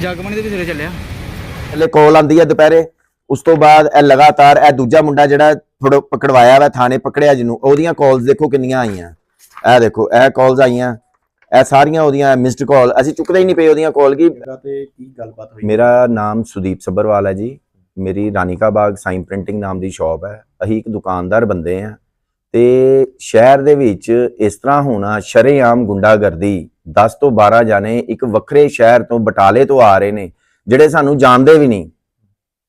ਜਗਮਣੀ ਦੇ ਵੀ ਸਿਰੇ ਚੱਲਿਆ। ਹਲੇ ਕਾਲ ਆਂਦੀ ਹੈ ਦੁਪਹਿਰੇ, ਉਸ ਤੋਂ ਬਾਅਦ ਇਹ ਲਗਾਤਾਰ ਇਹ ਦੂਜਾ ਮੁੰਡਾ ਜਿਹੜਾ ਫੜੋ ਪਕੜਵਾਇਆ ਵਾ, ਥਾਣੇ ਪਕੜਿਆ ਜਿਹਨੂੰ, ਉਹਦੀਆਂ ਕਾਲਸ ਦੇਖੋ ਕਿੰਨੀਆਂ ਆਈਆਂ। ਇਹ ਦੇਖੋ, ਇਹ ਕਾਲਸ ਆਈਆਂ। ਇਹ ਸਾਰੀਆਂ ਉਹਦੀਆਂ ਮਿਸਡ ਕਾਲ ਅਸੀਂ ਚੁੱਕਦੇ ਹੀ ਨਹੀਂ ਪਏ ਉਹਦੀਆਂ ਕਾਲ ਕੀ ਜਗ੍ਹਾ ਤੇ ਕੀ ਗੱਲਬਾਤ ਹੋਈ? ਮੇਰਾ ਨਾਮ ਸੁਦੀਪ ਸੱਬਰਵਾਲ ਹੈ ਜੀ। ਮੇਰੀ ਰਾਨੀਕਾ ਬਾਗ ਸਾਈਨ ਪ੍ਰਿੰਟਿੰਗ ਨਾਮ ਦੀ ਸ਼ਾਪ ਹੈ। ਅਸੀਂ ਇੱਕ ਦੁਕਾਨਦਾਰ ਬੰਦੇ ਆ ਤੇ ਸ਼ਹਿਰ ਦੇ ਵਿੱਚ ਇਸ ਤਰ੍ਹਾਂ ਹੋਣਾ ਸ਼ਰੇਆਮ ਗੁੰਡਾਗਰਦੀ। 10 ਤੋਂ 12 ਜਾਣੇ ਇੱਕ ਵੱਖਰੇ ਸ਼ਹਿਰ ਤੋਂ ਬਟਾਲੇ ਤੋਂ ਆ ਰਹੇ ਨੇ ਜਿਹੜੇ ਸਾਨੂੰ ਜਾਣਦੇ ਵੀ ਨਹੀਂ।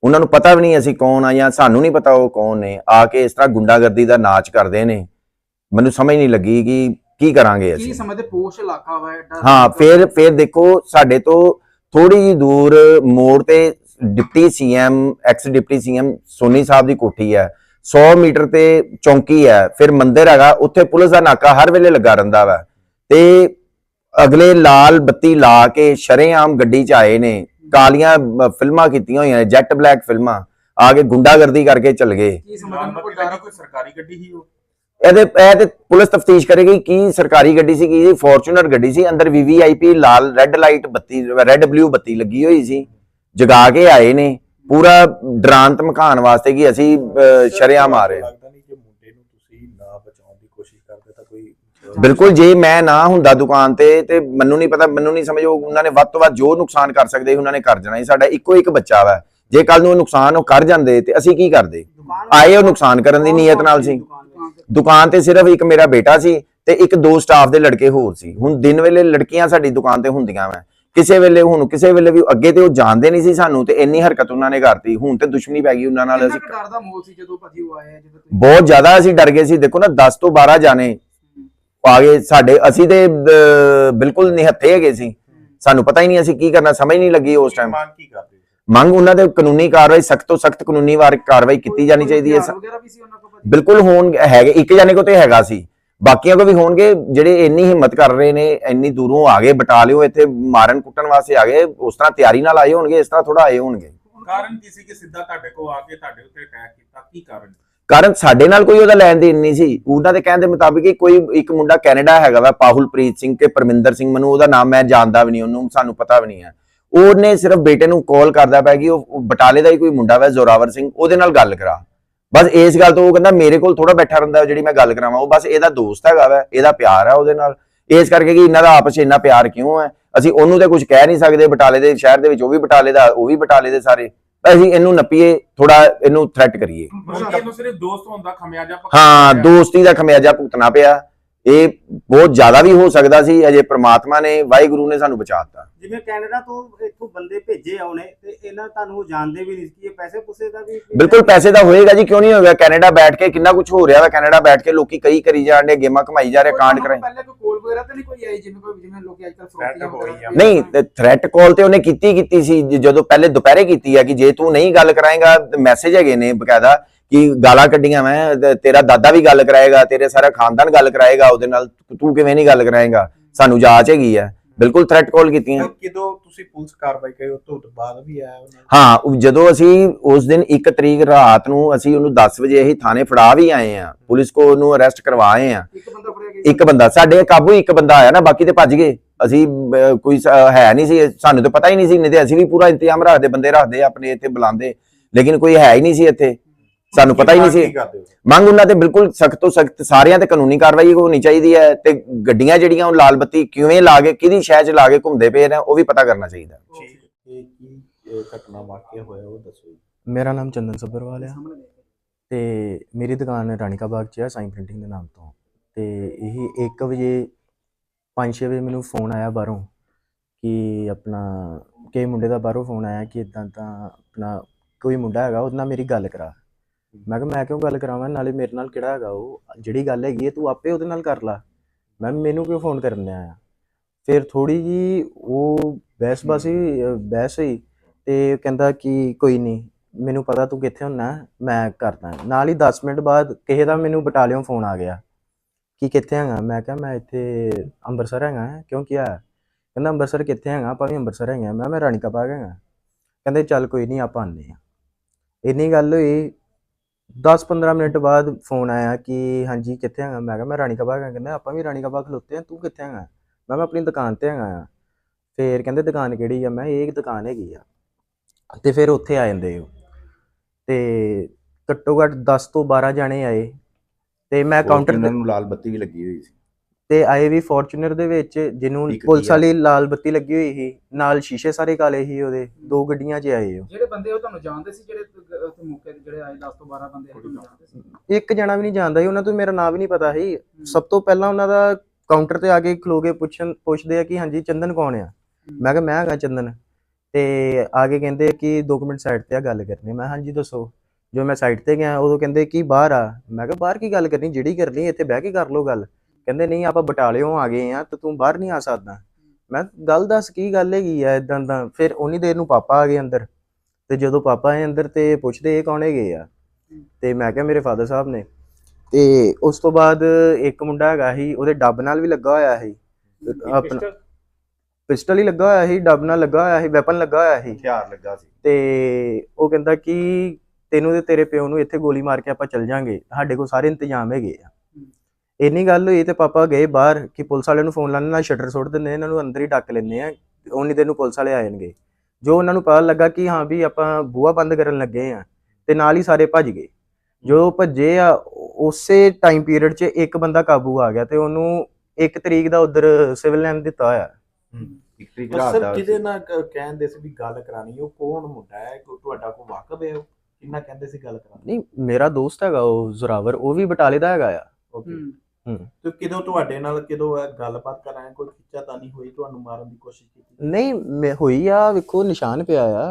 ਉਹਨਾਂ ਨੂੰ ਪਤਾ ਵੀ ਨਹੀਂ ਅਸੀਂ ਕੌਣ ਆ ਜਾਂ ਸਾਨੂੰ ਨਹੀਂ ਪਤਾ ਉਹ ਕੌਣ ਨੇ। ਆ ਕੇ ਇਸ ਤਰ੍ਹਾਂ ਗੁੰਡਾਗਰਦੀ ਦਾ ਨਾਚ ਕਰਦੇ ਨੇ। ਮੈਨੂੰ ਸਮਝ ਨਹੀਂ ਲੱਗੀ ਕਿ ਕੀ ਕਰਾਂਗੇ ਕੀ ਅਸੀਂ? ਸਮਝਦੇ? ਪੋਸ਼ ਇਲਾਕਾ ਵਾ ਐਡਾ ਹਾਂ ਫਿਰ ਫਿਰ ਦੇਖੋ ਸਾਡੇ ਤੋਂ ਥੋੜੀ ਜੀ ਦੂਰ ਮੋੜ ਤੇ deputy CM ex deputy CM Soni Sahib ਦੀ ਕੋਠੀ ਹੈ। 100 ਮੀਟਰ ਤੇ ਚੌਂਕੀ ਹੈ। ਫਿਰ ਮੰਦਿਰ ਹੈਗਾ ਉੱਥੇ ਪੁਲਿਸ ਦਾ ਨਾਕਾ ਹਰ ਵੇਲੇ ਲੱਗਾ ਰਹਿੰਦਾ ਵਾ। ਤੇ ਅਗਲੇ ਲਾਲ ਬੱਤੀ ਲਾ ਕੇ ਸ਼ਰੇਆਮ ਗੱਡੀ 'ਚ ਆਏ ਨੇ। ਕਾਲੀਆਂ ਫਿਲਮਾਂ ਕੀਤੀਆਂ ਹੋਈਆਂ ਨੇ ਜੈਟ ਬਲੈਕ ਫਿਲਮਾਂ। ਆ ਕੇ ਗੁੰਡਾਗਰਦੀ ਕਰਕੇ ਚਲ ਗਏ। ਕੀ ਸਮਝਦੇ? ਕੋਈ ਸਰਕਾਰੀ ਗੱਡੀ ਹੀ ਉਹ? ਇਹਦੇ ਇਹ ਤੇ ਪੁਲਿਸ ਤਫਤੀਸ਼ ਕਰੇਗੀ ਕੀ ਸਰਕਾਰੀ ਗੱਡੀ ਸੀ ਕੀ ਫੋਰਚੂਨਰ ਗੱਡੀ ਸੀ। ਅੰਦਰ ਵੀਵੀਆਈਪੀ ਲਾਲ ਰੈੱਡ ਲਾਈਟ ਬੱਤੀ ਰੈੱਡ ਬਲੂ ਬੱਤੀ ਲੱਗੀ ਹੋਈ ਸੀ। ਜਗਾ ਕੇ ਆਏ ਨੇ। ਪੂਰਾ ਡਰਾਂਤ ਮਕਾਨ ਵਾਸਤੇ ਕਿ ਅਸੀਂ ਅਹ, ਸ਼ਰੇਆਮ ਆ ਰਹੇ ਹਾਂ। ਲੱਗਦਾ ਨਹੀਂ ਜੇ ਮੁੰਡੇ ਨੂੰ ਤੁਸੀਂ ਨਾ ਬਚਾਉਣ ਦੀ ਕੋਸ਼ਿਸ਼ ਕਰਦੇ ਤਾਂ ਕੋਈ ਅਹ, ਬਿਲਕੁਲ ਜੇ ਮੈਂ ਨਾ ਹੁੰਦਾ ਦੁਕਾਨ ਤੇ ਤੇ ਮੈਨੂੰ ਨਹੀਂ ਪਤਾ ਮੈਨੂੰ ਨਹੀਂ ਸਮਝ ਉਹ ਉਹਨਾਂ ਨੇ ਵੱਧ ਤੋਂ ਵੱਧ ਜੋ ਨੁਕਸਾਨ ਕਰ ਸਕਦੇ ਸੀ ਉਹਨਾਂ ਨੇ ਕਰ ਜਾਣਾ ਸੀ। ਸਾਡਾ ਇੱਕੋ ਇੱਕ ਬੱਚਾ ਵਾ। ਜੇ ਕੱਲ ਨੂੰ ਉਹ ਨੁਕਸਾਨ ਉਹ ਕਰ ਜਾਂਦੇ ਤੇ ਅਸੀਂ ਕੀ ਕਰਦੇ? ਆਏ ਉਹ ਨੁਕਸਾਨ ਕਰਨ ਦੀ ਨੀਅਤ ਨਾਲ ਸੀ। ਦੁਕਾਨ ਤੇ ਸਿਰਫ ਇੱਕ ਮੇਰਾ ਬੇਟਾ ਸੀ ਤੇ ਇੱਕ ਦੋ ਸਟਾਫ ਦੇ ਲੜਕੇ ਹੋਰ ਸੀ। ਹੁਣ ਦਿਨ ਵੇਲੇ ਲੜਕੀਆਂ ਸਾਡੀ ਦੁਕਾਨ ਤੇ ਹੁੰਦੀਆਂ ਵਾ। ਕਿਸੇ ਵੇਲੇ ਹੁਣ ਕਿਸੇ ਵੇਲੇ ਵੀ ਅੱਗੇ ਤੇ ਉਹ ਜਾਣਦੇ ਨਹੀਂ ਸੀ ਸਾਨੂੰ ਤੇ ਇੰਨੀ ਹਰਕਤ ਉਹਨਾਂ ਨੇ ਕਰਤੀ। ਹੁਣ ਤੇ ਦੁਸ਼ਮਣੀ ਪੈ ਗਈ ਉਹਨਾਂ ਨਾਲ ਅਸੀਂ ਡਰ ਦਾ ਮੋਲ ਸੀ ਜਦੋਂ ਭਾਜੀ ਉਹ ਆਏ ਆ ਜਦੋਂ ਤੁਸੀਂ ਬਹੁਤ ਜ਼ਿਆਦਾ ਅਸੀਂ ਡਰ ਗਏ ਸੀ। ਦੇਖੋ ਨਾ 10 ਤੋਂ 12 ਜਾਣੇ ਆ ਗਏ ਸਾਡੇ। ਅਸੀਂ ਤੇ ਅਹ, ਬਿਲਕੁਲ ਨਿਹੱਥੇ ਹੈਗੇ ਸੀ। ਸਾਨੂੰ ਪਤਾ ਹੀ ਨਹੀਂ ਅਸੀਂ ਕੀ ਕਰਨਾ ਸਮਝ ਨਹੀਂ ਲੱਗੀ ਉਸ ਟਾਈਮ ਮੰਗ ਕੀ ਕਰਦੇ? ਮੰਗ ਉਹਨਾਂ ਦੇ ਕਾਨੂੰਨੀ ਕਾਰਵਾਈ ਸਖਤ ਤੋਂ ਸਖਤ ਕਾਨੂੰਨੀ ਵਾਰ ਕਾਰਵਾਈ ਕੀਤੀ ਜਾਣੀ ਚਾਹੀਦੀ ਹੈ। ਹਥਿਆਰ ਵਗੈਰਾ ਵੀ ਸੀ ਉਹਨਾਂ ਕੋਲ ਬਿਲਕੁਲ ਹੋਣ ਹੈਗੇ ਇੱਕ ਜਾਨੇ ਕੋ ਤੇ ਹੈਗਾ ਸੀ। ਬਾਕੀਆਂ ਕੋ ਵੀ ਹੋਣਗੇ ਜਿਹੜੇ ਇੰਨੀ ਹਿੰਮਤ ਕਰ ਰਹੇ ਨੇ ਇੰਨੀ ਦੂਰੋਂ ਆ ਗਏ ਬਟਾਲਿਓ ਇੱਥੇ ਮਾਰਨ ਕੁੱਟਣ ਵਾਸਤੇ ਆ ਗਏ ਉਸ ਤਰ੍ਹਾਂ ਤਿਆਰੀ ਨਾਲ ਆਏ ਹੋਣਗੇ ਇਸ ਤਰ੍ਹਾਂ ਥੋੜਾ ਆਏ ਹੋਣਗੇ। ਕਾਰਨ ਕੀ ਸੀ ਕਿ ਸਿੱਧਾ ਤੁਹਾਡੇ ਕੋਲ ਆ ਕੇ ਤੁਹਾਡੇ ਉੱਤੇ ਅਟੈਕ ਕੀਤਾ? ਕੀ ਕਾਰਨ? ਕਾਰਨ ਸਾਡੇ ਨਾਲ ਕੋਈ ਉਹਦਾ ਲੈਣ ਦੇਣ ਨਹੀਂ ਸੀ। ਉਹਨਾਂ ਦੇ ਕਹਿਣ ਦੇ ਮੁਤਾਬਿਕ ਕੋਈ ਇੱਕ ਮੁੰਡਾ ਕੈਨੇਡਾ ਹੈਗਾ ਵਾ ਪਾਹੁਲਪ੍ਰੀਤ ਸਿੰਘ ਤੇ ਪਰਮਿੰਦਰ ਸਿੰਘ ਮੈਨੂੰ ਉਹਦਾ ਨਾਮ ਮੈਂ ਜਾਣਦਾ ਵੀ ਨਹੀਂ ਉਹਨੂੰ ਸਾਨੂੰ ਪਤਾ ਵੀ ਨਹੀਂ ਹੈ ਉਹਨੇ ਸਿਰਫ ਬੇਟੇ ਨੂੰ ਕਾਲ ਕਰਦਾ ਪਿਆ ਕਿ ਉਹ ਬਟਾਲੇ ਦਾ ਹੀ ਕੋਈ ਮੁੰਡਾ ਵਾ ਜ਼ੋਰਾਵਰ ਸਿੰਘ ਉਹਦੇ ਨਾਲ ਗੱਲ ਕਰਾ। ਬਸ ਇਸ ਗੱਲ ਤੋਂ ਉਹ ਕਹਿੰਦਾ ਮੇਰੇ ਕੋਲ ਥੋੜਾ ਬੈਠਾ ਰਹਿੰਦਾ ਜਿਹੜੀ ਮੈਂ ਗੱਲ ਕਰਾਵਾਂ ਉਹ ਬਸ ਇਹਦਾ ਦੋਸਤ ਹੈਗਾ ਵਾ ਇਹਦਾ ਪਿਆਰ ਹੈ ਉਹਦੇ ਨਾਲ। ਇਸ ਕਰਕੇ ਕਿ ਇਹਨਾਂ ਦਾ ਆਪਸ 'ਚ ਇੰਨਾ ਪਿਆਰ ਕਿਉਂ ਹੈ ਅਸੀਂ ਉਹਨੂੰ ਤੇ ਕੁਝ ਕਹਿ ਨਹੀਂ ਸਕਦੇ ਬਟਾਲੇ ਦੇ ਸ਼ਹਿਰ ਦੇ ਵਿੱਚ ਉਹ ਵੀ ਬਟਾਲੇ ਦਾ ਉਹ ਵੀ ਬਟਾਲੇ ਦੇ ਸਾਰੇ। ਅਸੀਂ ਇਹਨੂੰ ਨੱਪੀਏ ਥੋੜਾ ਇਹਨੂੰ ਥ੍ਰੈਟ ਕਰੀਏ। ਸਿਰਫ ਦੋਸਤ ਖਮਿਆਜਾ ਹਾਂ। ਦੋਸਤੀ ਦਾ ਖਮਿਆਜਾ ਭੁਗਤਣਾ ਪਿਆ। ਇਹ ਬਹੁਤ ਜ਼ਿਆਦਾ ਵੀ ਹੋ ਸਕਦਾ ਸੀ ਅਜੇ ਪ੍ਰਮਾਤਮਾ ਨੇ ਵਾਹਿਗੁਰੂ ਨੇ ਸਾਨੂੰ ਬਚਾਤਾ ਜਿਵੇਂ ਕੈਨੇਡਾ ਤੋਂ ਇੱਥੋਂ ਬੰਦੇ ਭੇਜੇ ਆ ਉਹਨੇ ਤੇ ਇਹਨਾਂ ਤੁਹਾਨੂੰ ਉਹ ਜਾਣਦੇ ਵੀ ਨਹੀਂ ਸੀ ਕਿ ਇਹ ਪੈਸੇ ਪੁੱਸੇ ਦਾ ਵੀ ਬਿਲਕੁਲ ਪੈਸੇ ਦਾ ਹੋਏਗਾ ਜੀ ਕਿਉਂ ਨਹੀਂ ਹੋਏਗਾ? ਕੈਨੇਡਾ ਬੈਠ ਕੇ ਕਿੰਨਾ ਕੁਝ ਹੋ ਰਿਹਾ ਵਾ ਕੈਨੇਡਾ ਬੈਠ ਕੇ ਲੋਕੀ ਕਈ ਕਰੀ ਜਾਣ ਦੇ ਗੇਮਾਂ ਕਮਾਈ ਜਾ ਰਹੇ ਕਾਂਡ ਕਰਾਈ। ਪਹਿਲੇ ਕੋਈ ਕੋਲ ਵਗੈਰਾ ਤੇ ਨਹੀਂ ਕੋਈ ਆਈ ਜਿਵੇਂ ਕੋਈ ਜਿਵੇਂ ਲੋਕੀ ਹੋ ਰਹੀ ਆ। ਨਹੀਂ ਥ੍ਰੈਟ ਕਾਲ ਤੇ ਉਹਨੇ ਕੀਤੀ ਕੀਤੀ ਸੀ ਜਦੋਂ ਪਹਿਲੇ ਦੁਪਹਿਰੇ ਕੀਤੀ ਹੈ ਕਿ ਜੇ ਤੂੰ ਨਹੀਂ ਗੱਲ ਕਰਾਏਗਾ ਮੈਸੇਜ ਹੈਗੇ ਨੇ ਬਕਾਇਦਾ। ਕਿ ਗਾਲਾਂ ਕੱਢੀਆਂ ਮੈਂ ਤੇਰਾ ਦਾਦਾ ਵੀ ਗੱਲ ਕਰਾਏਗਾ ਤੇਰੇ ਸਾਰਾ ਖਾਨਦਾਨ ਗੱਲ ਕਰਾਏਗਾ ਉਹਦੇ ਨਾਲ ਤੂੰ ਕਿਵੇਂ ਨਹੀਂ ਗੱਲ ਕਰਾਏਗਾ? ਸਾਨੂੰ ਜਾਂਚ ਹੈਗੀ ਹੈ ਬਿਲਕੁਲ ਥ੍ਰੈਟ ਕਾਲ ਕੀਤੀਆਂ। ਤਾਂ ਕਿਦੋਂ ਤੁਸੀਂ ਪੁਲਿਸ ਕਾਰਵਾਈ ਕਰੀ? ਉਸ ਤੋਂ ਬਾਅਦ ਵੀ ਆਇਆ ਉਹਨਾਂ ਨੇ? ਹਾਂ ਜਦੋਂ ਅਸੀਂ ਉਸ ਦਿਨ 1 ਤਰੀਕ ਰਾਤ ਨੂੰ ਅਸੀਂ ਉਹਨੂੰ 10 ਵਜੇ ਅਸੀਂ ਥਾਣੇ ਫੜਾ ਵੀ ਆਏ ਆ। ਪੁਲਿਸ ਕੋ ਉਹਨੂੰ ਅਰੈਸਟ ਕਰਵਾਏ ਆ। ਇੱਕ ਬੰਦਾ ਫੜਿਆ ਗਿਆ ਇੱਕ ਬੰਦਾ ਸਾਡੇ ਕਾਬੂ ਇੱਕ ਬੰਦਾ ਆਇਆ ਨਾ ਬਾਕੀ ਤੇ ਭੱਜ ਗਏ। ਅਸੀਂ ਕੋਈ ਹੈ ਨਹੀਂ ਸੀ ਸਾਨੂੰ ਤਾਂ ਪਤਾ ਹੀ ਨਹੀਂ ਸੀ ਨਹੀਂ ਤੇ ਅਸੀਂ ਵੀ ਪੂਰਾ ਇੰਤਜ਼ਾਮ ਰੱਖਦੇ ਬੰਦੇ ਰੱਖਦੇ ਆਪਣੇ ਇੱਥੇ ਬੁਲਾਉਂਦੇ। ਲੇਕਿਨ ਕੋਈ ਹੈ ਹੀ ਨਹੀਂ ਸੀ ਇੱਥੇ। ਸਾਨੂੰ ਪਤਾ ਹੀ ਨਹੀਂ ਸੀ ਹੋ? ਮੰਗ ਉਹਨਾਂ ਤੇ ਬਿਲਕੁਲ ਸਖਤ ਤੋਂ ਸਖਤ ਸਾਰਿਆਂ ਤੇ ਕਾਨੂੰਨੀ ਕਾਰਵਾਈ ਹੋਣੀ ਚਾਹੀਦੀ ਹੈ ਤੇ ਗੱਡੀਆਂ ਜਿਹੜੀਆਂ ਉਹ ਲਾਲ ਬੱਤੀ ਕਿਵੇਂ ਲਾ ਕੇ ਕਿਹਦੀ ਸ਼ਹਿ ਚ ਲਾ ਕੇ ਘੁੰਮਦੇ ਪਏ ਨੇ ਉਹ ਵੀ ਪਤਾ ਕਰਨਾ ਚਾਹੀਦਾ ਠੀਕ ਇਹ ਕੀ ਇਹ ਘਟਨਾ ਵਾਕਿਆ ਹੋਇਆ ਉਹ ਦੱਸੋ ਜੀ। ਮੇਰਾ ਨਾਮ ਚੰਦਨ ਸੱਭਰਵਾਲ ਆ ਤੇ ਮੇਰੀ ਦੁਕਾਨ ਰਾਣੀਕਾ ਬਾਗ 'ਚ ਆ ਸਾਈਨ ਪ੍ਰਿੰਟਿੰਗ ਦੇ ਨਾਮ ਤੋਂ ਤੇ ਇਹ 1 ਵਜੇ 5-6 ਵਜੇ ਮੈਨੂੰ ਫੋਨ ਆਇਆ ਬਾਹਰੋਂ ਕਿ ਆਪਣਾ ਕਿ ਮੁੰਡੇ ਦਾ ਬਾਹਰੋਂ ਫੋਨ ਆਇਆ ਕਿ ਇਦਾਂ ਤਾਂ ਆਪਣਾ ਕੋਈ ਮੁੰਡਾ ਹੈਗਾ ਉਹਦੇ ਨਾਲ ਮੇਰੀ ਗੱਲ ਕਰਾ ਮੈਂ ਕਿਹਾ ਮੈਂ ਕਿਉਂ ਗੱਲ ਕਰਾਵਾਂ ਨਾਲੇ ਮੇਰੇ ਨਾਲ ਕਿਹੜਾ ਹੈਗਾ ਉਹ? ਜਿਹੜੀ ਗੱਲ ਹੈਗੀ ਹੈ ਤੂੰ ਆਪੇ ਉਹਦੇ ਨਾਲ ਕਰ ਲਾ। ਮੈਂ ਕਿਹਾ ਮੈਨੂੰ ਕਿਉਂ ਫੋਨ ਕਰਨ ਆ ਫਿਰ ਥੋੜੀ ਜੀ ਉਹ ਬਹਿਸ ਬਾਸੀ ਬਹਿਸ ਹੋਈ ਤੇ ਕਹਿੰਦਾ ਕਿ ਕੋਈ ਨਹੀਂ ਮੈਨੂੰ ਪਤਾ ਤੂੰ ਕਿੱਥੇ ਹੁੰਨਾ ਮੈਂ ਕਰਦਾ। ਨਾਲ ਹੀ 10 ਮਿੰਟ ਬਾਅਦ ਕਿਸੇ ਦਾ ਮੈਨੂੰ ਬਟਾਲਿਓਂ ਫੋਨ ਆ ਗਿਆ ਕਿ ਕਿੱਥੇ ਹੈਗਾ? ਮੈਂ ਕਿਹਾ ਮੈਂ ਇੱਥੇ ਅੰਮ੍ਰਿਤਸਰ ਹੈਗਾ ਕਿਉਂ ਕੀ ਆ ਕਹਿੰਦਾ ਅੰਮ੍ਰਿਤਸਰ ਕਿੱਥੇ ਹੈਗਾ? ਆਪਾਂ ਵੀ ਅੰਮ੍ਰਿਤਸਰ ਹੈਗੇ। ਮੈਂ ਮੈਂ ਰਾਣੀਕਾ ਬਾਗ ਹੈਗਾ। ਕਹਿੰਦੇ ਚੱਲ ਕੋਈ ਨਹੀਂ ਆਪਾਂ ਆਉਂਦੇ ਆ ਇੰਨੀ ਗੱਲ ਹੋਈ 10-15 ਮਿੰਟ ਬਾਅਦ ਫੋਨ ਆਇਆ ਕਿ ਹਾਂਜੀ ਕਿੱਥੇ ਹੈਗਾ? ਮੈਂ ਕਿਹਾ ਮੈਂ ਰਾਣੀ ਕਾ ਬਾਗ ਹਾਂ ਕਹਿੰਦੇ ਆਪਾਂ ਵੀ ਰਾਣੀ ਕਾ ਬਾਗ ਖਲੋਤੇ ਆ ਤੂੰ ਕਿੱਥੇ ਹੈਗਾ? ਮੈਂ ਕਿਹਾ ਮੈਂ ਆਪਣੀ ਦੁਕਾਨ ਤੇ ਹੈਗਾ ਆ। ਫੇਰ ਕਹਿੰਦੇ ਦੁਕਾਨ ਕਿਹੜੀ ਆ? ਮੈਂ ਇਹ ਇੱਕ ਦੁਕਾਨ ਹੈਗੀ ਆ। ਤੇ ਫਿਰ ਉੱਥੇ ਆ ਜਾਂਦੇ ਉਹ। ਤੇ ਘੱਟੋ ਘੱਟ 10 ਤੋਂ 12 ਜਾਣੇ ਆਏ। ਤੇ ਮੈਂ ਕਾਊਂਟਰ ਨੂੰ ਲਾਲ ਬੱਤੀ ਵੀ ਲੱਗੀ ਹੋਈ ਸੀ। ਤੇ ਆਏ ਵੀ ਫੋਰਚੂਨਰ ਦੇ ਵਿੱਚ ਜਿਹਨੂੰ ਪੁਲਿਸ। ਵਾਲੀ ਲਾਲ ਬੱਤੀ ਲੱਗੀ ਹੋਈ ਸੀ ਨਾਲ ਸ਼ੀਸ਼ੇ ਸਾਰੇ ਕਾਲੇ ਸੀ ਉਹਦੇ ਦੋ ਗੱਡੀਆਂ 'ਚ ਆਏ ਉਹ। ਜਿਹੜੇ ਬੰਦੇ ਉਹ ਤੁਹਾਨੂੰ ਜਾਣਦੇ ਸੀ ਜਿਹੜੇ ਉੱਥੇ ਮੌਕੇ ਤੇ ਜਿਹੜੇ ਆਏ 10 ਤੋਂ 12 ਬੰਦੇ ਤੁਹਾਨੂੰ ਜਾਣਦੇ ਸੀ? ਇੱਕ ਜਣਾ ਵੀ ਨਹੀਂ ਜਾਣਦਾ ਸੀ ਉਹਨਾਂ ਤੋਂ ਮੇਰਾ ਨਾਮ ਵੀ ਨਹੀਂ ਪਤਾ ਸੀ। ਸਭ ਤੋਂ ਪਹਿਲਾਂ ਉਹਨਾਂ ਦਾ ਕਾਊਂਟਰ ਤੇ ਆ ਕੇ ਖਲੋ ਕੇ ਪੁੱਛਣ ਪੁੱਛਦੇ ਆ ਕਿ ਹਾਂਜੀ ਚੰਦਨ ਕੌਣ ਆ? ਮੈਂ ਕਿਹਾ ਮੈਂ ਹੈਗਾ ਚੰਦਨ। ਤੇ ਆ ਕੇ ਕਹਿੰਦੇ ਕਿ 2 ਮਿੰਟ ਸਾਈਡ ਤੇ ਆ ਗੱਲ ਕਰਨੀ। ਮੈਂ ਹਾਂਜੀ ਦੱਸੋ। ਜੋ ਮੈਂ ਸਾਈਡ ਤੇ ਗਿਆ ਉਦੋਂ ਕਹਿੰਦੇ ਕਿ ਬਾਹਰ ਆ। ਮੈਂ ਕਿਹਾ ਬਾਹਰ ਕੀ ਗੱਲ ਕਰਨੀ? ਜਿਹੜੀ ਕਰਨੀ ਇੱਥੇ ਬਹਿ ਕੇ ਕਰ ਲਓ ਗੱਲ। ਕਹਿੰਦੇ ਨਹੀਂ ਆਪਾਂ ਬਟਾਲਿਓਂ ਆ ਗਏ ਆ ਤੇ ਤੂੰ ਬਾਹਰ ਨਹੀਂ ਆ ਸਕਦਾ। ਮੈਂ ਗੱਲ ਦੱਸ ਕੀ ਗੱਲ ਹੈਗੀ ਆ ਇਦਾਂ ਦਾ ਫਿਰ ਉਨੀ ਦੇਰ ਨੂੰ ਪਾਪਾ ਆ ਗਏ ਅੰਦਰ ਤੇ ਜਦੋਂ ਪਾਪਾ ਆਏ ਅੰਦਰ ਤੇ ਪੁੱਛਦੇ ਇਹ ਕੌਣ ਹੈਗੇ ਆ? ਤੇ ਮੈਂ ਕਿਹਾ ਮੇਰੇ ਫਾਦਰ ਸਾਹਿਬ ਨੇ। ਤੇ ਉਸ ਤੋਂ ਬਾਅਦ ਇੱਕ ਮੁੰਡਾ ਹੈਗਾ ਸੀ ਉਹਦੇ ਡੱਬ ਨਾਲ ਵੀ ਲੱਗਾ ਹੋਇਆ ਸੀ। ਆਪਣਾ ਪਿਸਟਲ ਹੀ ਲੱਗਾ ਹੋਇਆ ਸੀ ਡੱਬ ਨਾਲ ਲੱਗਾ ਹੋਇਆ ਸੀ ਵੈਪਨ ਲੱਗਾ ਹੋਇਆ ਸੀ। ਹਥਿਆਰ ਲੱਗਾ ਸੀ। ਤੇ ਉਹ ਕਹਿੰਦਾ ਕਿ ਤੈਨੂੰ ਤੇ ਤੇਰੇ ਪਿਓ ਨੂੰ ਇੱਥੇ ਗੋਲੀ ਮਾਰ ਕੇ ਆਪਾਂ ਚੱਲ ਜਾਾਂਗੇ ਸਾਡੇ ਕੋਲ ਸਾਰੇ ਇੰਤਜ਼ਾਮ ਹੈਗੇ ਆ। ਇੰਨੀ ਗੱਲ ਹੋਈ ਤੇ ਪਾਪਾ ਗਏ ਬਾਹਰ ਕਿ ਪੁਲਿਸ ਵਾਲਿਆਂ ਨੂੰ ਫੋਨ ਲਾਉਣ ਨਾਲ ਸ਼ਟਰ ਸੁੱਟ ਦਿੰਦੇ ਇਹਨਾਂ ਨੂੰ ਅੰਦਰ ਹੀ ਡੱਕ ਲੈਂਦੇ ਆ ਉਨੀ ਦੇਰ ਨੂੰ ਪੁਲਿਸ ਵਾਲੇ ਆ ਜਾਣਗੇ। ਜੋ ਉਹਨਾਂ ਨੂੰ ਪਤਾ ਲੱਗਾ ਕਿ ਹਾਂ ਵੀ ਆਪਾਂ ਬੂਹਾ ਬੰਦ ਕਰਨ ਲੱਗੇ ਆ ਤੇ ਨਾਲ ਹੀ ਸਾਰੇ ਭੱਜ ਗਏ। ਜੋ ਭੱਜੇ ਆ ਉਸੇ ਟਾਈਮ ਪੀਰੀਅਡ 'ਚ ਇੱਕ ਬੰਦਾ ਕਾਬੂ ਆ ਗਿਆ ਤੇ ਉਹਨੂੰ ਇੱਕ ਤਰੀਕ ਦਾ ਉਧਰ ਸਿਵਲ ਲਾਈਨ ਦਿੱਤਾ ਹੋਇਆ। ਸਰ ਦਾ ਕਿਹਦੇ ਨਾਲ ਕ- ਕਹਿੰਦੇ ਸੀ ਵੀ ਗੱਲ ਕਰਾਣੀ ਉਹ ਕੌਣ ਮੁੰਡਾ ਹੈ ਕੋਈ ਤੁਹਾਡਾ ਕੋਈ ਵਾਕਫ ਹੈ ਉਹ? ਕਿੰਨਾ ਕਹਿੰਦੇ ਸੀ ਗੱਲ ਕਰਾਣੀ ਨਹੀਂ ਮੇਰਾ ਦੋਸਤ ਹੈਗਾ ਉਹ ਜ਼ੋਰਾਵਰ ਉਹ ਵੀ ਬਟਾਲੇ ਦਾ ਹੈਗਾ ਆ। ਓਕੇ। ਹੂੰ। ਤੇ ਕਿਦੋਂ ਤੁਹਾਡੇ ਨਾਲ ਕਿਦੋਂ ਇਹ ਗੱਲਬਾਤ ਕਰਾਂ ਕੋਈ ਖਿੱਚਾਤਾਨੀ ਹੋਈ ਤੁਹਾਨੂੰ ਮਾਰਨ ਦੀ ਕੋਸ਼ਿਸ਼ ਕੀਤੀ? ਨਹੀਂ ਮੈਂ ਹੋਈ ਆ ਵੇਖੋ ਨਿਸ਼ਾਨ ਪਿਆ ਆ।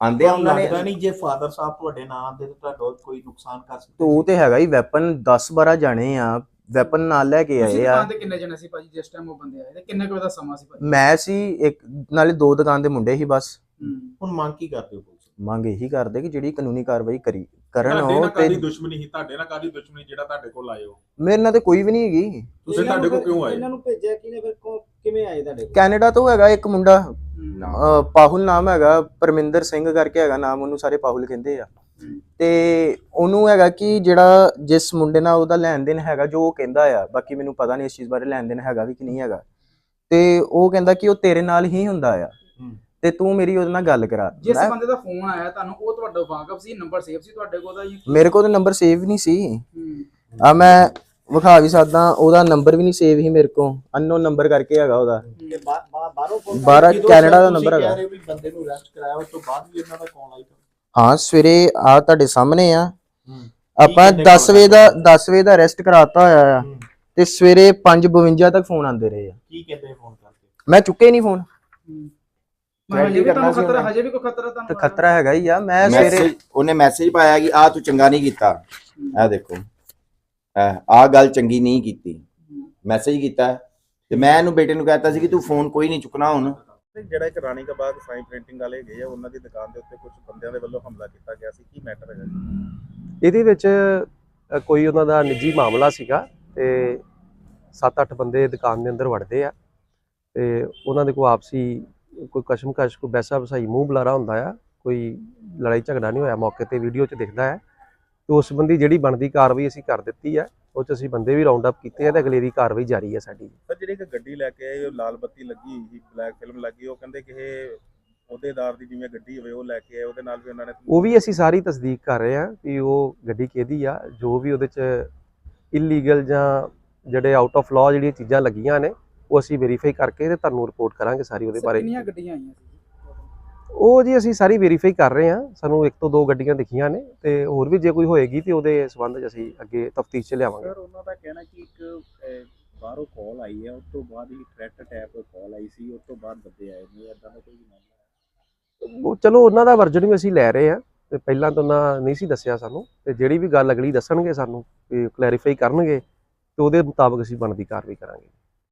ਆਂਦੇ ਆ ਉਹਨਾਂ ਨੇ ਲੱਗਦਾ ਨਹੀਂ ਜੇ ਫਾਦਰ ਸਾਹਿਬ ਤੁਹਾਡੇ ਨਾਂ ਆਉਂਦੇ ਤਾਂ ਤੁਹਾਡਾ ਕੋਈ ਨੁਕਸਾਨ ਕਰ ਤੇ ਸਕਦੇ ਉਹ ਤੇ ਹੈਗਾ ਹੀ ਵੈਪਨ 10 12 ਜਾਣੇ ਆ ਵੈਪਨ ਨਾਲ ਲੈ ਕੇ ਆਏ ਆ। ਦੁਕਾਨ ਤੇ ਕਿੰਨੇ ਜਣੇ ਸੀ ਭਾਜੀ ਜਿਸ ਟਾਈਮ ਉਹ ਬੰਦੇ ਆਏ? ਤੇ ਕਿੰਨੇ ਕੁ ਵਜੇ ਦਾ ਸਮਾਂ ਸੀ ਭਾਜੀ? ਮੈਂ ਸੀ ਇੱਕ ਨਾਲੇ ਦੋ ਦੁਕਾਨ ਦੇ ਮੁੰਡੇ ਸੀ ਬਸ। ਹੂੰ। ਹੁਣ ਮੰਗ ਕੀ ਕਰਦੇ ਹੋ ਪੁਲਿਸ ਮੰਗ ਇਹੀ ਕਰਦੇ ਕਿ ਜਿਹੜੀ ਕਾਨੂੰਨੀ ਕਾਰਵਾਈ ਕਰੀ ਕਰਨ ਤੁਹਾਡੇ ਉਹ ਨਾਲ ਕਾਦੀ ਤੇ ਦੁਸ਼ਮਣੀ ਸੀ? ਤੁਹਾਡੇ ਨਾਲ ਕਾਦੀ ਦੁਸ਼ਮਣੀ ਜਿਹੜਾ ਤੁਹਾਡੇ ਕੋਲ ਆਏ ਹੋ? ਮੇਰੇ ਨਾਲ ਤੇ ਕੋਈ ਵੀ ਨਹੀਂ ਹੈਗੀ। ਤੁਸੀਂ ਤੁਹਾਡੇ ਕੋਲ ਕਿਉਂ ਆਏ? ਇਹਨਾਂ ਨੂੰ ਭੇਜਿਆ ਕਿਨੇ ਫਿਰ ਕੌਣ- ਕਿਵੇਂ ਆਏ ਤੁਹਾਡੇ ਕੋਲ? ਕੈਨੇਡਾ ਤੋਂ ਹੈਗਾ ਇੱਕ ਮੁੰਡਾ। ਅਹ ਪਾਹੁਲ ਨਾਮ ਹੈਗਾ ਪਰਮਿੰਦਰ ਸਿੰਘ ਕਰਕੇ ਹੈਗਾ ਨਾਮ ਉਹਨੂੰ ਸਾਰੇ ਪਾਹੁਲ ਕਹਿੰਦੇ ਆ। ਤੇ ਉਹਨੂੰ ਹੈਗਾ ਕਿ ਜਿਹੜਾ ਜਿਸ ਮੁੰਡੇ ਨਾਲ ਉਹਦਾ ਲੈਣ ਦੇਣ ਹੈਗਾ ਜੋ ਉਹ ਕਹਿੰਦਾ ਆ ਬਾਕੀ ਮੈਨੂੰ ਪਤਾ ਨਹੀਂ ਇਸ ਚੀਜ਼ ਬਾਰੇ ਲੈਣ ਦੇਣ ਹੈਗਾ ਵੀ ਕਿ ਨਹੀਂ ਹੈਗਾ। ਤੇ ਉਹ ਕਹਿੰਦਾ ਕਿ ਉਹ ਤੇਰੇ ਨਾਲ ਹੀ ਹੁੰਦਾ ਆ। ਤੇ ਤੂੰ ਮੇਰੀ ਉਹਦੇ ਨਾਲ ਗੱਲ ਕਰਾ। ਜਿਸ ਮੈਂ- ਬੰਦੇ ਦਾ ਫੋਨ ਆਇਆ ਤੁਹਾਨੂੰ ਉਹ ਤੁਹਾਡਾ ਵਾਕਫ ਸੀ ਨੰਬਰ ਸੇਵ ਸੀ ਤੁਹਾਡੇ ਕੋਲ ਦਾ ਜੀ? ਮੇਰੇ ਕੋਲ ਤਾਂ ਨੰਬਰ ਸੇਵ ਨਹੀਂ ਸੀ। ਹੂੰ। ਆ ਮੈਂ ਵਿਖਾ ਵੀ ਸਕਦਾ ਉਹਦਾ ਨੰਬਰ ਵੀ ਨਹੀਂ ਸੇਵ ਹੀ ਮੇਰੇ ਕੋਲ। ਅਨਨੋਨ ਨੰਬਰ ਕਰਕੇ ਹੈਗਾ ਉਹਦਾ। ਤੇ ਬਾ- ਬਾ- ਬਾਹਰੋਂ ਫੋਨ ਬਾਹਰ ਜਦੋਂ ਕੈਨੇਡਾ ਦਾ ਤੁਸੀਂ ਨੰਬਰ ਹੈਗਾ। ਰਹੇ ਹੋ ਵੀ ਬੰਦੇ ਨੂੰ ਅਰੈਸਟ ਕਰਾਇਆ ਉਸ ਤੋਂ ਬਾਅਦ ਵੀ ਇਹਨਾਂ ਦਾ ਕਾਲ ਆਈ ਹਾਂ ਸਵੇਰੇ ਆ ਤੁਹਾਡੇ ਸਾਹਮਣੇ ਆ। ਹੂੰ। ਆਪਾਂ ਕਿੰਨੇ 10 call ਵਜੇ ਦਾ 10 ਵਜੇ ਦਾ ਅਰੈਸਟ ਕਰਾਤਾ ਹੋਇਆ ਆ। ਹੂੰ। ਤੇ ਸਵੇਰੇ 5:52 ਤੱਕ ਫੋਨ ਆਉਂਦੇ ਰਹੇ ਆ। ਕੀ ਕਹਿੰਦੇ ਫੋਨ ਕਰਕੇ? ਮੈਂ ਚੁੱਕੇ ਨਹੀਂ ਫੋਨ ਮੈਂ ਵੀ ਕਰਨਾ ਸੀ ਖਤਰਾ। ਹਜੇ ਵੀ ਕੋਈ ਖਤਰਾ ਤੇ ਤੁਹਾਨੂੰ ਖਤਰਾ ਹੈਗਾ ਹੀ ਆ ਮੈਂ ਸਵੇਰੇ ਮੈਸੇਜ ਉਹਨੇ ਮੈਸੇਜ ਪਾਇਆ ਕਿ ਆ ਤੂੰ ਚੰਗਾ ਨਹੀਂ ਕੀਤਾ। ਇਹ ਦੇਖੋ। ਆ ਗੱਲ ਚੰਗੀ ਨਹੀਂ ਕੀਤੀ। ਮੈਸੇਜ ਕੀਤਾ। ਤੇ ਮੈਂ ਇਹਨੂੰ ਬੇਟੇ ਨੂੰ ਕਹਿਤਾ ਸੀ ਕਿ ਤੂੰ ਫੋਨ ਕੋਈ ਨਹੀਂ ਚੁੱਕਣਾ ਹੁਣ। ਜਿਹੜਾ ਇੱਕ ਰਾਣੀ ਕਾ ਬਾਗ ਸਾਈਨ ਪ੍ਰਿੰਟਿੰਗ ਵਾਲੇ ਗਏ ਆ ਉਹਨਾਂ ਦੀ ਦੁਕਾਨ ਦੇ ਉੱਤੇ ਕੁਝ ਬੰਦਿਆਂ ਦੇ ਵੱਲੋਂ ਹਮਲਾ ਕੀਤਾ ਗਿਆ ਸੀ। ਕੀ ਮੈਟਰ ਹੈਗਾ ਜੀ? ਇਹਦੇ ਵਿੱਚ ਅ, ਕੋਈ ਉਹਨਾਂ ਦਾ ਨਿੱਜੀ ਮਾਮਲਾ ਸੀਗਾ ਤੇ 7-8 ਬੰਦੇ ਦੁਕਾਨ ਦੇ ਅੰਦਰ ਵੜਦੇ ਆ ਤੇ ਉਹਨਾਂ ਦੇ ਕੋਈ ਆਪਸੀ ਕੋਈ ਕਸ਼ਮਕਸ਼ ਕੋਈ ਵੈਸਾ ਵਸਾਈ ਮੂੰਹ ਬੁਲਾਰਾ ਹੁੰਦਾ ਆ ਕੋਈ ਲੜਾਈ ਝਗੜਾ ਨਹੀਂ ਹੋਇਆ ਮੌਕੇ ਤੇ ਵੀਡੀਓ 'ਚ ਦਿਖਦਾ ਹੈ ਤੇ ਉਸ ਸੰਬੰਧੀ ਜਿਹੜੀ ਬਣਦੀ ਕਾਰਵਾਈ ਅਸੀਂ ਕਰ ਦਿੱਤੀ ਹੈ ਉਹ 'ਚ ਅਸੀਂ ਬੰਦੇ ਵੀ ਰਾਉਂਡ ਅਪ ਕੀਤੇ ਆ ਤੇ ਅਗਲੇਰੀ ਕਾਰਵਾਈ ਜਾਰੀ ਹੈ ਸਾਡੀ। ਸਰ ਜਿਹੜੀ ਇੱਕ ਗੱਡੀ ਲੈ ਕੇ ਆਏ ਉਹ ਲਾਲ ਬੱਤੀ ਲੱਗੀ ਹੋਈ ਸੀ ਬਲੈਕ ਫਿਲਮ ਲੱਗੀ ਉਹ ਕਹਿੰਦੇ ਕਿ ਇਹ ਅਹੁਦੇਦਾਰ ਦੀ ਜਿਵੇਂ ਗੱਡੀ ਹੋਵੇ ਉਹ ਲੈ ਕੇ ਆਏ ਉਹਦੇ ਨਾਲ ਵੀ ਉਹਨਾਂ ਨੇ ਉਹ ਵੀ ਅਸੀਂ ਸਾਰੀ ਤਸਦੀਕ ਕਰ ਰਹੇ ਹਾਂ ਵੀ ਉਹ ਗੱਡੀ ਕਿਹਦੀ ਆ ਜੋ ਵੀ ਉਹਦੇ 'ਚ ਇਲੀਗਲ ਜਾਂ ਜਿਹੜੇ ਆਊਟ ਆਫ ਲਾਅ ਜਿਹੜੀਆਂ ਚੀਜ਼ਾਂ ਲੱਗੀਆਂ ਨੇ ਉਹ ਅਸੀਂ ਵੈਰੀਫਾਈ ਕਰਕੇ ਤੇ ਤੁਹਾਨੂੰ ਰਿਪੋਰਟ ਕਰਾਂਗੇ ਸਾਰੀ ਉਹਦੇ ਬਾਰੇ। ਕਿੰਨੀਆਂ ਗੱਡੀਆਂ ਆਈਆਂ ਸੀ ਉਹ ਜੀ ਅਸੀਂ ਸਾਰੀ ਵੈਰੀਫਾਈ ਕਰ ਰਹੇ ਹਾਂ। ਸਾਨੂੰ ਇੱਕ ਤੋਂ ਦੋ ਗੱਡੀਆਂ ਦਿਖੀਆਂ ਨੇ ਤੇ ਹੋਰ ਵੀ ਜੇ ਕੋਈ ਹੋਏਗੀ ਤੇ ਉਹਦੇ ਸੰਬੰਧ 'ਚ ਅਸੀਂ ਅੱਗੇ ਤਫਤੀਸ਼ 'ਚ ਲਿਆਵਾਂਗੇ। ਸਰ ਉਹਨਾਂ ਦਾ ਕਹਿਣਾ ਕਿ ਇੱਕ ਬਾਹਰੋਂ ਕਾਲ ਆਈ ਹੈ ਉਸ ਤੋਂ ਬਾਅਦ ਹੀ ਥ੍ਰੈਟ ਟੈਪ ਕਾਲ ਆਈ ਸੀ ਉਸ ਤੋਂ ਬਾਅਦ ਬੰਦੇ ਆਏ ਨੇ ਇਦਾਂ ਦਾ ਕੋਈ ਮਾਮਲਾ ਉਹ ਚਲੋ ਉਹਨਾਂ ਦਾ ਵਰਜਨ ਵੀ ਅਸੀਂ ਲੈ ਰਹੇ ਹਾਂ ਤੇ ਪਹਿਲਾਂ ਤਾਂ ਉਹਨਾਂ ਨਹੀਂ ਸੀ ਦੱਸਿਆ ਸਾਨੂੰ ਤੇ ਜਿਹੜੀ ਵੀ ਗੱਲ ਅਗਲੀ ਦੱਸਣਗੇ ਸਾਨੂੰ ਕਲੈਰੀਫਾਈ ਕਰਨਗੇ ਤੇ ਉਹਦੇ ਮੁਤਾਬਕ ਅਸੀਂ ਬਣਦੀ ਕਾਰਵਾਈ ਕਰਾਂਗੇ।